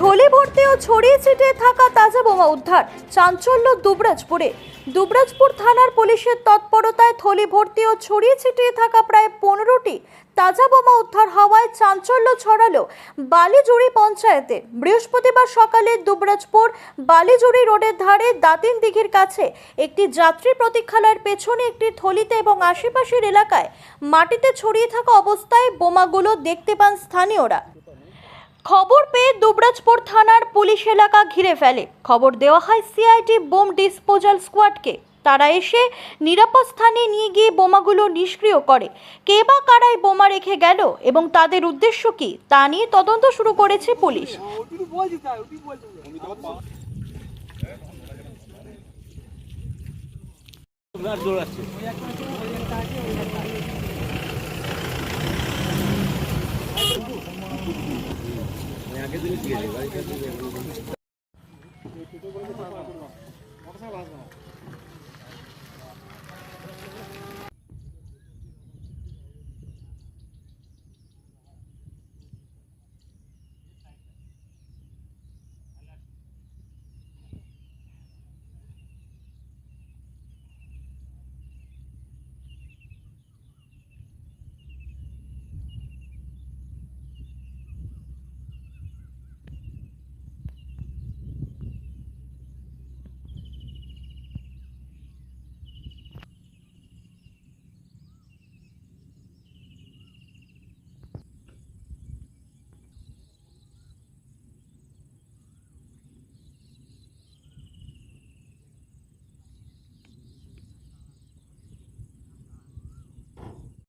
থলি ভর্তি ও ছড়িয়ে ছিটিয়ে থাকা তাজা বোমা উদ্ধার। চাঞ্চল্য দুবরাজপুরে। দুবরাজপুর থানার পুলিশের তৎপরতায় থলি ভর্তি ও ছড়িয়ে ছিটিয়ে থাকা প্রায় পনেরোটি তাজা বোমা উদ্ধার হওয়ায় চাঞ্চল্য ছড়ালো বালিজুড়ি পঞ্চায়েতে। বৃহস্পতিবার সকালে দুবরাজপুর বালিজুড়ি রোডের ধারে দাতিন দিঘির কাছে একটি যাত্রী প্রতীক্ষালয়ের পেছনে একটি থলিতে এবং আশেপাশের এলাকায় মাটিতে ছড়িয়ে থাকা অবস্থায় বোমাগুলো দেখতে পান স্থানীয়রা। খবর পেয়ে দুবরাজপুর থানার পুলিশ এলাকা ঘিরে ফেলে। খবর দেওয়া হয় সিআইটি বোম ডিসপোজাল স্কোয়াডকে। তারা এসে নিরাপদ স্থানে নিয়ে গিয়ে বোমাগুলো নিষ্ক্রিয় করে। কে বা কারাই বোমা রেখে গেল এবং তাদের উদ্দেশ্য কী, তা নিয়ে তদন্ত শুরু করেছে পুলিশ। মোটরসাইকেল আসবে